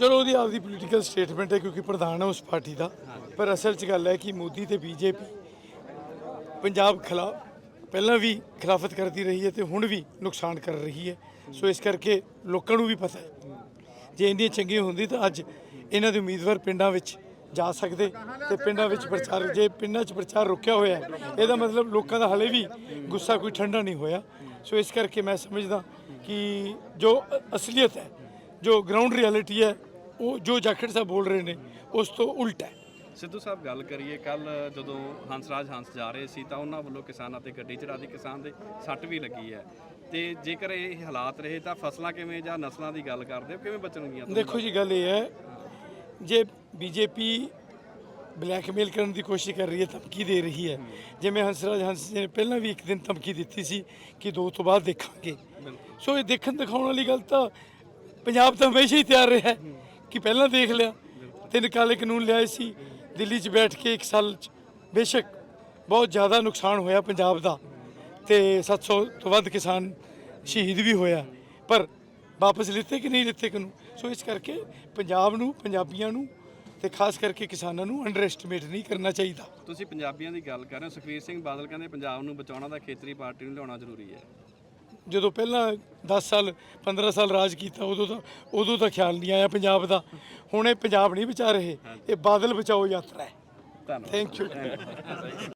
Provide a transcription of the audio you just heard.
ਚਲੋ ਉਹਦੀ ਆਪਦੀ ਪੋਲੀਟੀਕਲ ਸਟੇਟਮੈਂਟ ਹੈ ਕਿਉਂਕਿ ਪ੍ਰਧਾਨ ਹੈ ਉਸ ਪਾਰਟੀ ਦਾ। ਪਰ ਅਸਲ 'ਚ ਗੱਲ ਹੈ ਕਿ ਮੋਦੀ ਤੇ ਬੀਜੇਪੀ ਪੰਜਾਬ ਖਿਲਾਫ ਪਹਿਲਾਂ ਵੀ ਖਿਲਾਫਤ ਕਰਦੀ ਰਹੀ ਹੈ ਤੇ ਹੁਣ ਵੀ ਨੁਕਸਾਨ ਕਰ ਰਹੀ ਹੈ। ਸੋ ਇਸ ਕਰਕੇ ਲੋਕਾਂ ਨੂੰ ਵੀ ਪਤਾ ਹੈ। ਜੇ ਇੰਡੀਆ ਚੰਗੀ ਹੁੰਦੀ ਤਾਂ ਅੱਜ ਇਹਨਾਂ ਦੇ ਉਮੀਦਵਾਰ ਪਿੰਡਾਂ ਵਿੱਚ ਜਾ ਸਕਦੇ ਤੇ ਪਿੰਡਾਂ ਵਿੱਚ ਪ੍ਰਚਾਰ ਜੇ ਪਿੰਡਾਂ 'ਚ ਪ੍ਰਚਾਰ ਰੁਕਿਆ ਹੋਇਆ ਹੈ, ਇਹਦਾ ਮਤਲਬ ਲੋਕਾਂ ਦਾ ਹਲੇ ਵੀ ਗੁੱਸਾ ਕੋਈ ਠੰਡਾ ਨਹੀਂ ਹੋਇਆ। ਸੋ ਇਸ ਕਰਕੇ ਮੈਂ ਸਮਝਦਾ ਕਿ ਜੋ ਅਸਲੀਅਤ ਹੈ ਜੋ ਗਰਾਊਂਡ ਰਿਐਲਿਟੀ ਹੈ ਉਹ ਜੋ ਜਾਖੜ ਸਾਹਿਬ ਬੋਲ ਰਹੇ ਨੇ ਉਸ ਤੋਂ ਉਲਟ ਹੈ। ਸਿੱਧੂ ਸਾਹਿਬ ਗੱਲ ਕਰੀਏ ਕੱਲ ਜਦੋਂ ਹੰਸਰਾਜ ਹੰਸ ਜਾ ਰਹੇ ਸੀ ਤਾਂ ਉਹਨਾਂ ਵੱਲੋਂ ਕਿਸਾਨਾਂ ਤੇ ਗੱਡੀ ਚੜਾ ਦੀ ਕਿਸਾਨ ਦੇ ਸੱਟ ਵੀ ਲੱਗੀ ਹੈ। ਤੇ ਜੇਕਰ ਇਹ ਹਾਲਾਤ ਰਹੇ ਤਾਂ ਫਸਲਾਂ ਕਿਵੇਂ ਜਾਂ ਨਸਲਾਂ ਦੀ ਗੱਲ ਕਰਦੇ ਹੋ? ਕਿਵੇਂ ਬਚਣਗੀਆਂ ਦੇਖੋ ਜੀ ਗੱਲ ਇਹ ਹੈ ਜੇ ਬੀਜੇਪੀ ਬਲੈਕਮੇਲ ਕਰਨ ਦੀ ਕੋਸ਼ਿਸ਼ ਕਰ ਰਹੀ ਹੈ ਧਮਕੀ ਦੇ ਰਹੀ ਹੈ। ਜਿਵੇਂ ਹੰਸਰਾਜ ਹੰਸ ਜੀ ਨੇ ਪਹਿਲਾਂ ਵੀ ਇੱਕ ਦਿਨ ਧਮਕੀ ਦਿੱਤੀ ਸੀ ਕਿ ਦੋ ਤੋਂ ਬਾਅਦ ਦੇਖਾਂਗੇ। ਸੋ ਇਹ ਦੇਖਣ ਦਿਖਾਉਣ ਵਾਲੀ ਗੱਲ ਤਾਂ ਪੰਜਾਬ ਤਾਂ ਹਮੇਸ਼ਾ ਹੀ ਤਿਆਰ ਰਿਹਾ ਹੈ। ਕਿ ਪਹਿਲਾਂ ਦੇਖ ਲਿਆ ਤਿੰਨ ਕਾਲੇ ਕਾਨੂੰਨ ਲਿਆਏ ਸੀ। ਦਿੱਲੀ 'ਚ ਬੈਠ ਕੇ ਇੱਕ ਸਾਲ 'ਚ ਬੇਸ਼ੱਕ ਬਹੁਤ ਜ਼ਿਆਦਾ ਨੁਕਸਾਨ ਹੋਇਆ ਪੰਜਾਬ ਦਾ ਤੇ 700 ਤੋਂ ਵੱਧ ਕਿਸਾਨ ਸ਼ਹੀਦ ਵੀ ਹੋਇਆ। ਪਰ ਵਾਪਸ ਲਿੱਤੇ ਕਿ ਨਹੀਂ ਲਿੱਤੇ ਕਾਨੂੰਨ? ਸੋ ਇਸ ਕਰਕੇ ਪੰਜਾਬ ਨੂੰ, ਪੰਜਾਬੀਆਂ ਨੂੰ ਤੇ ਖਾਸ ਕਰਕੇ ਕਿਸਾਨਾਂ ਨੂੰ ਅੰਡਰਐਸਟੀਮੇਟ ਨਹੀਂ ਕਰਨਾ ਚਾਹੀਦਾ। ਤੁਸੀਂ ਪੰਜਾਬੀਆਂ ਦੀ ਗੱਲ ਕਰ ਰਹੇ ਹੋ। ਸੁਖਬੀਰ ਸਿੰਘ ਬਾਦਲ ਕਹਿੰਦੇ, ਪੰਜਾਬ ਨੂੰ ਬਚਾਉਣਾ ਤਾਂ ਖੇਤਰੀ ਪਾਰਟੀ ਨੂੰ ਲਿਆਉਣਾ ਜ਼ਰੂਰੀ ਹੈ। ਜਦੋਂ ਪਹਿਲਾਂ 10 ਸਾਲ 15 ਸਾਲ ਰਾਜ ਕੀਤਾ ਉਦੋਂ ਤਾਂ ਉਦੋਂ ਤਾਂ ਖਿਆਲ ਨਹੀਂ ਆਇਆ ਪੰਜਾਬ ਦਾ। ਹੁਣ ਇਹ ਪੰਜਾਬ ਨਹੀਂ ਬਚਾ ਰਹੇ। ਇਹ ਬਾਦਲ ਬਚਾਓ ਯਾਤਰਾ ਹੈ। ਧੰਨਵਾਦ। Thank you